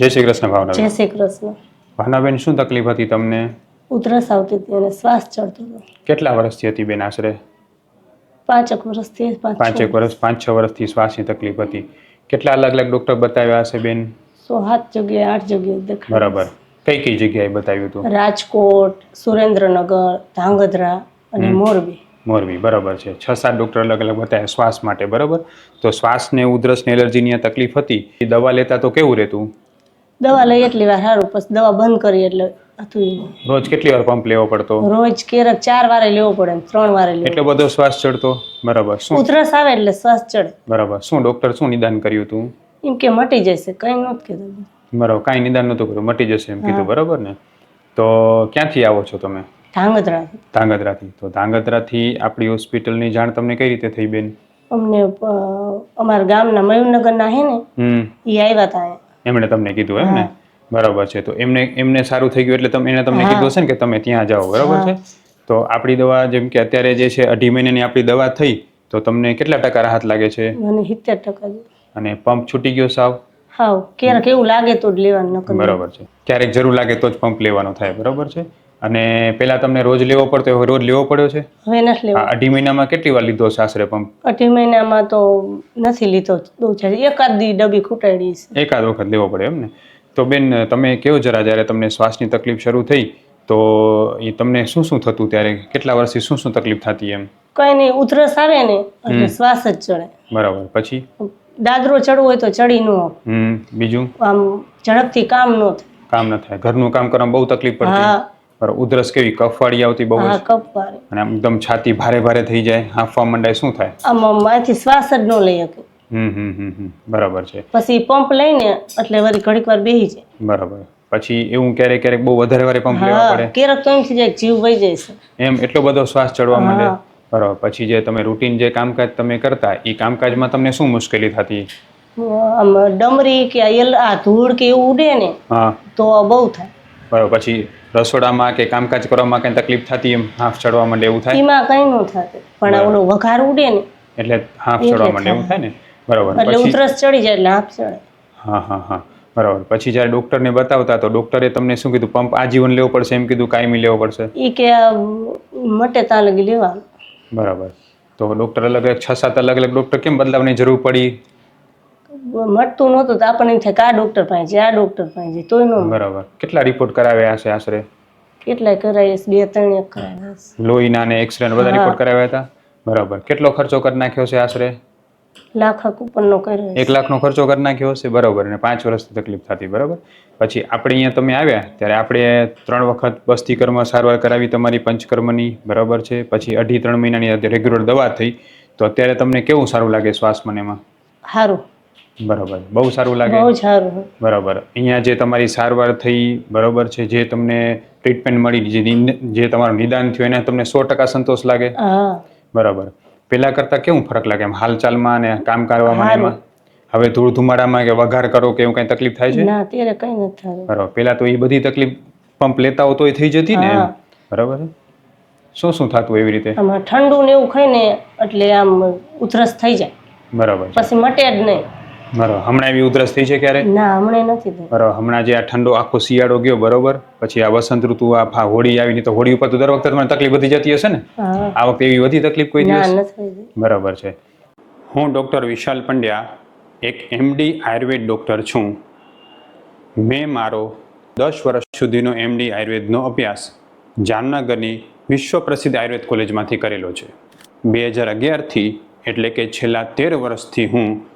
જય શ્રી કૃષ્ણ જય ભાવના શ્રી કૃષ્ણ. ભાવનાબેન શું તકલીફ હતી તમને? ઉધરસ આવતી હતી અને શ્વાસ ચડતો હતો. કેટલા વર્ષથી હતી બેન આશરે? પાંચેક વર્ષથી પાંચેક વર્ષ પાંચ છ વર્ષથી શ્વાસની તકલીફ હતી. કેટલા અલગ અલગ ડોક્ટર બતાવ્યા હશે બેન? સો સાત જગ્યાએ આઠ જગ્યાએ દેખાય બરાબર. કઈ કઈ જગ્યાએ બતાવ્યું હતું? રાજકોટ સુરેન્દ્રનગર ધાંગધ્રા અને મોરબી. મોરબી બરાબર છે. છ સાત ડોક્ટર અલગ અલગ બતાવ્યા શ્વાસ માટે બરાબર? તો શ્વાસને ઉધરસને એલર્જીની તકલીફ હતી? એ દવા લેતા તો કેવું રહેતું? દવા લઈ એટલી વાર સારું પછી દવા બંધ કરી એટલે હતું રોજ કેટલી વાર પંપ લેવો પડતો? રોજ કેરક ચાર વારે લેવો પડે એમ ત્રણ વારે લેવો એટલો બધો શ્વાસ ચડતો? બરાબર. શું? ઉધરસ આવે એટલે શ્વાસ ચડે. બરાબર. શું ડોક્ટર શું નિદાન કર્યું હતું? એમ કે મટી જશે કઈ નહોતું કીધું. બરાબર. કાંઈ નિદાન નહોતું કર્યું મટી જશે એમ કીધું બરાબર ને? તો ક્યાંથી આવો છો તમે? ધાંગધ્રા ધાંગધ્રાથી. તો ધાંગધ્રાથી આપણી હોસ્પિટલની જાણ તમને કઈ રીતે થઈ બેન? અમને અમારા ગામના મયુરનગરના હે ને હમ. એ આવ્યા હતા. એમણે તમને કીધું એમ ને? બરાબર છે. તો એમને એમને સારું થઈ ગયું એટલે તમે એને તમને કીધું હશે ને કે તમે ત્યાં જાઓ બરાબર છે? તો આપણી દવા જેમ કે અત્યારે જે છે અઢી મહિનાની આપણી દવા થઈ તો તમને કેટલા ટકા રાહત લાગે છે? મને સિત્તેર ટકા અને પંપ છૂટી ગયો સાવ? હાવ ક્યારેક એવું લાગે તો જ લેવાનું બરાબર છે. ક્યારેક જરૂર લાગે તો જ પંપ લેવાનો થાય બરાબર છે? અને પેલા તમને રોજ લેવો પડતો હવે રોજ લેવો પડ્યો છે? હવે નથી લેવો. અઢી મહિનામાં કેટલી વાર લીધો છે આશરે પંપ અઢી મહિનામાં તો નથી લીધો બહુ છે. એકાદ દી ડબ્બી ખૂટાડી છે. એકાદ વખત લેવો પડે એમ ને તો બેન તમે કેવો જરા જ્યારે તમને શ્વાસની તકલીફ શરૂ થઈ તો એ તમને શું શું થતું ત્યારે? કેટલા વર્ષથી શું શું તકલીફ થતી એમ? કઈ નહીં ઉધરસ આવે ને એટલે શ્વાસ જ ચડે. બરાબર. પછી? દાદરો ચડવો હોય તો ચડી ન હમ બીજું? આમ ઝડપથી કામ ન થાય. કામ ન થાય. ઘરનું કામ કરવામાં બહુ તકલીફ પડતી. ઉધરસ કેવી? કફવાળી આવતી બહુ હા જ અને આમ એકદમ છાતી ભારે ભારે થઈ જાય હાંફવા મંડાય શું થાય? આમ આમ માંથી શ્વાસ જ ન લઈ શકે. હમ હમ હમ હમ. બરાબર છે. પછી પંપ લઈને એટલે વળી ઘડીક વાર બેસી જાય. બરાબર. પછી એવું ક્યારેક ક્યારેક બહુ વધારે વારે પંપ લેવા હા પડે? ક્યારેક તો એમ થઈ જાય કે જીવ વહી જાય છે. એમ એટલો બધો શ્વાસ ચડવા માંડે? હા. બરાબર. પછી જે તમે રૂટીન જે કામકાજ તમે કરતા એ કામકાજમાં તમને શું મુશ્કેલી થતી? આમ ડમરી કે આ એલ આ ધૂળ કે એવું ઉડે ને હા. તો બહુ થાય. બરાબર. પછી રસોડામાં કે કામકાજ કરવામાં કઈ તકલીફ થતી એમ હાફ ચડવા માંડે એવું થાય? એમાં કઈ ન થતું. પણ ઓલો વઘાર ઉડે ને એટલે હાફ ચડવા માંડે એવું થાય ને? બરાબર. એટલે ઉતરસ ચડી જાય એટલે હાફ ચડે. હા હા હા. બરાબર. પછી જ્યારે ડૉક્ટરને બતાવતા તો ડોક્ટરે તમને શું કીધું? પંપ આજીવન લેવો પડશે એમ કીધું? કાયમી લેવો પડશે? એ કે મટે ત્યાં લગી લેવા બરાબર. તો ડોક્ટર અલગ અલગ છ સાત અલગ અલગ ડોક્ટર કેમ બદલાવની જરૂર પડી? મટતું નહોતું તો આપણને એમ થાય કે આ ડૉક્ટર પાસે છે આ ડૉક્ટર પાસે છે તોય ન બરાબર. કેટલા રિપોર્ટ કરાવ્યા હશે આશરે? કેટલાય કરાવીએ છે, બે ત્રણ એક કરાવ્યા છે. લોહીના ને એક્સરે બધા રિપોર્ટ કરાવ્યા હતા? બરાબર. કેટલો ખર્ચો કરી નાખ્યો છે આશરે? લાખ ઉપરનો કર્યો એક લાખનો ખર્ચો કરી નાખ્યો હશે? બરાબર. અને પાંચ વર્ષથી તકલીફ થતી બરાબર? પછી આપણે અહીંયા તમે આવ્યા ત્યારે આપણે ત્રણ વખત બસ્તી કર્મ સારવાર કરાવી તમારી પંચકર્મની બરાબર છે? પછી અઢી ત્રણ મહિનાની રેગ્યુલર દવા થઈ. તો અત્યારે તમને કેવું સારું લાગે શ્વાસ મને એમાં? સારું બરાબર. બહુ સારું લાગે. બહુ સારું. બરાબર. અહીંયા જે તમારી સારવાર થઈ બરોબર છે જે તમને ટ્રીટમેન્ટ મળી જે જે તમારું નિદાન થયું એને તમને સો ટકા સંતોષ લાગે? બરોબર. પેલા કરતા કેવું ફરક લાગે? એમ હાલચાલમાં અને કામ કરવામાં એમાં? હવે ધૂળ ધુમાડામાં કે વઘાર કરો કે એવું કઈ તકલીફ થાય છે? ના અત્યારે કઈ નથી થતું. બરોબર. પેલા તો એ બધી તકલીફ પંપ લેતા હો એ થઈ જતી ને. બરાબર શું શું થતું એવી રીતે? ઠંડુ ને એવું ખાઈને એટલે આમ ઉધરસ થઈ જાય. બરાબર પછી મટે જ નહીં. બરાબર. હમણાં એવી ઉધરસ થઈ છે ક્યારે? ના હમણાં નથી થઈ. બરાબર. હમણાં જે આ ઠંડો આખો શિયાળો ગયો બરોબર? પછી આ વસંત ઋતુ આ ફા- હોળી આવી તો હોળી ઉપર તો દર વખતે તમને તકલીફ વધી જતી હશે ને? આ વખતે એવી વધી તકલીફ કોઈ દિવસ? બરાબર છે. હું ડૉક્ટર વિશાલ પંડ્યા એક એમડી આયુર્વેદ ડૉક્ટર છું. મેં મારો દસ વર્ષ સુધીનો એમડી આયુર્વેદનો અભ્યાસ જામનગરની વિશ્વ પ્રસિદ્ધ આયુર્વેદ કોલેજમાંથી કરેલો છે. બે હજાર અગિયારથી એટલે કે છેલ્લા તેર વર્ષથી હું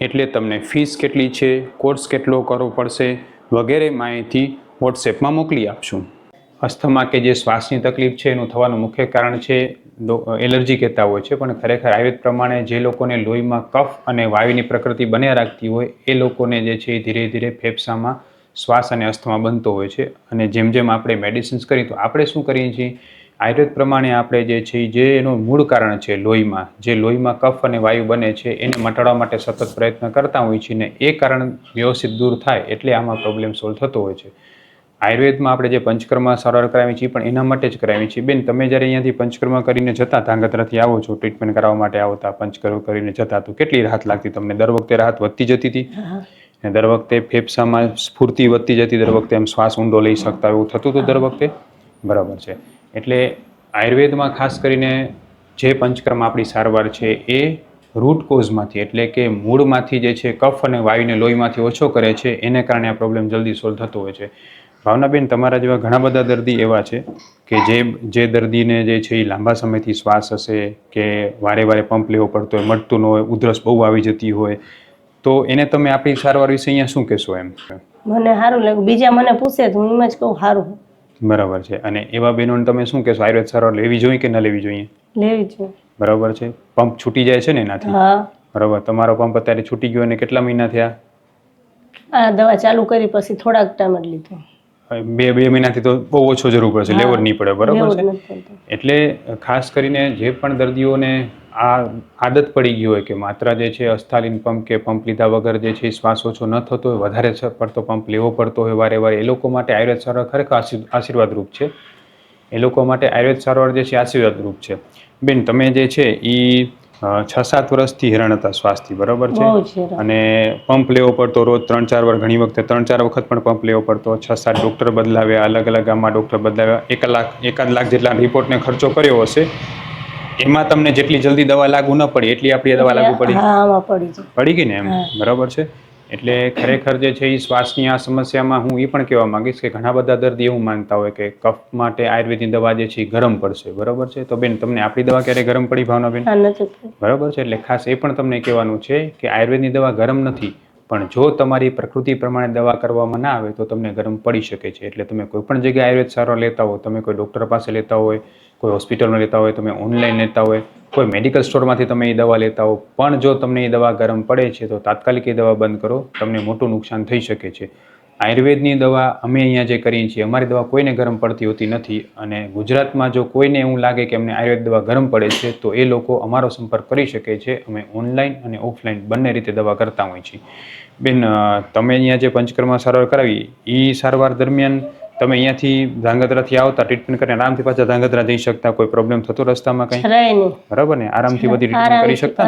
એટલે તમને ફીસ કેટલી છે કોર્સ કેટલો કરવો પડશે વગેરે માહિતી વોટ્સએપમાં મોકલી આપશું. અસ્થમા કે જે શ્વાસની તકલીફ છે, એનું થવાનું મુખ્ય કારણ છે એલર્જી કહેતા હોય છે, પણ ખરેખર આયુર્વેદ પ્રમાણે જે લોકોને લોહીમાં કફ અને વાયુની પ્રકૃતિ બન્યા રાખતી હોય, એ લોકોને જે છે એ ધીરે ધીરે ફેફસામાં શ્વાસ અને અસ્થમા બનતો હોય છે. અને જેમ જેમ આપણે મેડિસિન્સ કરીએ, તો આપણે શું કરીએ છીએ? આયુર્વેદ પ્રમાણે આપણે જે છે જે એનું મૂળ કારણ છે લોહીમાં જે લોહીમાં કફ અને વાયુ બને છે એને મટાડવા માટે સતત પ્રયત્ન કરતા હોઈએ છીએ ને એ કારણ વ્યવસ્થિત દૂર થાય એટલે આમાં પ્રોબ્લેમ સોલ્વ થતો હોય છે. આયુર્વેદમાં આપણે જે પંચકર્મ સરળ કરાવી છીએ પણ એના માટે જ કરાવીએ છીએ. બેન તમે જ્યારે અહીંયાથી પંચકર્મ કરીને જતા ધાંગધ્રાથી આવો છો ટ્રીટમેન્ટ કરાવવા માટે આવતા પંચકર્મ કરીને જતા તો કેટલી રાહત લાગતી તમને? દર વખતે રાહત વધતી જતી હતી? અને દર વખતે ફેફસામાં સ્ફૂર્તિ વધતી જતી દર વખતે એમ શ્વાસ ઊંડો લઈ શકતા એવું થતું હતું દર વખતે? બરાબર છે. એટલે આયુર્વેદમાં ખાસ કરીને જે પંચકર્મ આપણી સારવાર છે એ રૂટ કોઝમાંથી એટલે કે મૂળમાંથી જે છે કફ અને વાયુને લોહીમાંથી ઓછો કરે છે, એને કારણે આ પ્રોબ્લેમ જલ્દી સોલ્વ થતો હોય છે. ભાવનાબેન, તમારા જેવા ઘણા બધા દર્દી એવા છે કે જે જે દર્દીને જે છે એ લાંબા સમયથી શ્વાસ હશે કે વારે વારે પંપ લેવો પડતો હોય, મળતું ન હોય, ઉધરસ બહુ આવી જતી હોય, તો એને તમે આપણી સારવાર વિશે અહીંયા શું કહેશો એમ? મને સારું લાગ્યું. બીજા મને પૂછે તો હું એમ જ કહું, સારું. બરાબર છે. અને એવા બહેનોને તમે શું કહેશો? આયુર્વેદ સારવાર લેવી જોઈએ કે ન લેવી જોઈએ? લેવી જોઈએ. બરાબર છે. પંપ છૂટી જાય છે ને એનાથી? હા. બરાબર. તમારો પંપ અત્યારે છૂટી ગયો અને કેટલા મહિના થયા? આ દવા ચાલુ કરી પછી થોડાક ટાઈમ જ લીધો. બે બે મહિનાથી તો બહુ ઓછો જરૂર પડશે લેવર લેવો જ નહીં પડે. બરાબર છે? એટલે ખાસ કરીને જે પણ દર્દીઓને આ આદત પડી ગઈ હોય કે માત્ર જે છે અસ્થાલીન પંપ કે પંપ લીધા વગર જે છે શ્વાસ ઓછો ન થતો હોય વધારે પડતો પંપ લેવો પડતો હોય વારે વારે એ લોકો માટે આયુર્વેદ સારવાર ખરેખર આશીર્- આશીર્વાદરૂપ છે. એ લોકો માટે આયુર્વેદ સારવાર જે છે આશીર્વાદરૂપ છે. બેન તમે જે છે એ છ સાત વર્ષથી હેરાન હતા શ્વાસથી બરાબર છે. અને પંપ લેવો પડતો રોજ ત્રણ ચાર વાર ઘણી વખતે ત્રણ ચાર વખત પણ પંપ લેવો પડતો. છ સાત ડૉક્ટર બદલાવ્યા અલગ અલગ ગામમાં ડૉક્ટર બદલાવ્યા એક લાખ એકાદ લાખ જેટલા રિપોર્ટને ખર્ચો કર્યો હશે. એમાં તમને જેટલી જલ્દી દવા લાગુ ન પડી એટલી આપણી દવા લાગુ પડી. હા આમાં પડી ગઈ ને એમ. બરાબર છે? એટલે ખરેખર જે છે એ શ્વાસની આ સમસ્યામાં હું એ પણ કહેવા માંગીશ કે ઘણા બધા દર્દી એવું માનતા હોય કે કફ માટે આયુર્વેદની દવા જે છે એ ગરમ પડશે બરાબર છે? તો બેન તમને આપણી દવા ક્યારે ગરમ પડી ભાવનાબેન બેન? બરાબર છે? એટલે ખાસ એ પણ તમને કહેવાનું છે કે આયુર્વેદની દવા ગરમ નથી પણ જો તમારી પ્રકૃતિ પ્રમાણે દવા કરવામાં ના આવે તો તમને ગરમ પડી શકે છે. એટલે તમે કોઈ પણ જગ્યાએ આયુર્વેદ સારવાર લેતા હો તમે કોઈ ડૉક્ટર પાસે લેતા હોય કોઈ હોસ્પિટલમાં લેતા હોય, તમે ઓનલાઈન લેતા હોય, કોઈ મેડિકલ સ્ટોરમાંથી તમે એ દવા લેતા હો, પણ જો તમને એ દવા ગરમ પડે છે, તો તાત્કાલિક એ દવા બંધ કરો, તમને મોટું નુકસાન થઈ શકે છે. આયુર્વેદની દવા અમે અહીંયા જે કરીએ છીએ, અમારી દવા કોઈને ગરમ પડતી હોતી નથી અને ગુજરાતમાં જો કોઈને એવું લાગે કે અમને આયુર્વેદ દવા ગરમ પડે છે, તો એ લોકો અમારો સંપર્ક કરી શકે છે. અમે ઓનલાઈન અને ઓફલાઈન બંને રીતે દવા કરતા હોઈએ છીએ. બેન તમે અહીંયા જે પંચકર્મા સારવાર કરાવી એ સારવાર દરમિયાન તમે અહીંયાથી ધ્રાંગધ્રાથી આવતા ટ્રીટમેન્ટ કરીને આરામથી પાછા ધ્રાંગધ્રા જઈ શકતા કોઈ પ્રોબ્લેમ થતો રસ્તામાં કંઈ? બરાબર ને? આરામથી બધી ટ્રીટમેન્ટ કરી શકતા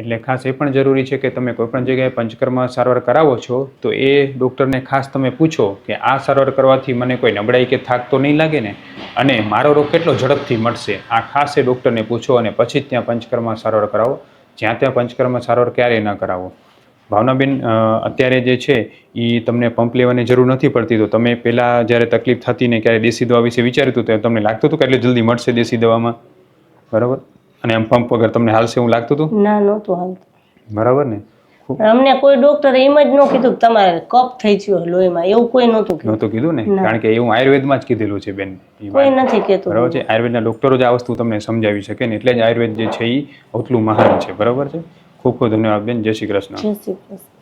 એટલે ખાસ એ પણ જરૂરી છે કે તમે કોઈ પણ જગ્યાએ પંચકર્મ સારવાર કરાવો છો તો એ ડૉક્ટરને ખાસ તમે પૂછો કે આ સારવાર કરવાથી મને કોઈ નબળાઈ કે થાક તો નહીં લાગે ને? અને મારો રોગ કેટલો ઝડપથી મટશે આ ખાસ એ ડૉક્ટરને પૂછો અને પછી જ ત્યાં પંચકર્મ સારવાર કરાવો. જ્યાં ત્યાં પંચકર્મ સારવાર ક્યારેય ન કરાવો. ભાવનાબેન અત્યારે જે છે એ તમને પંપ લેવાની જરૂર નથી પડતી. તો તમે પહેલાં જ્યારે તકલીફ થતી ને ક્યારે દેશી દવા વિશે વિચાર્યું હતું ત્યારે તમને લાગતું હતું કે એટલે જલ્દી મળશે દેશી દવામાં? બરાબર? અને એમ પંપ વગર તમને હાલશે એવું લાગતું હતું? ના નહોતું હાલતું. બરાબર ને? અમને કોઈ ડોક્ટરે એમ જ ન કીધું કે તમારે કફ થઈ ગયો લોહીમાં. એવું કોઈ નહોતું કીધું. નહોતું કીધું ને? કારણ કે એવું આયુર્વેદમાં જ કીધેલું છે બેન. કોઈ નથી કહેતું. બરાબર છે? આયુર્વેદના ડોક્ટરો જ આ વસ્તુ તમને સમજાવી શકે ને? એટલે જ આયુર્વેદ જે છે એ એટલું મહાન છે. બરાબર છે? ખૂબ ખૂબ ધન્યવાદ બેન. જય શ્રી કૃષ્ણ. જય શ્રી કૃષ્ણ.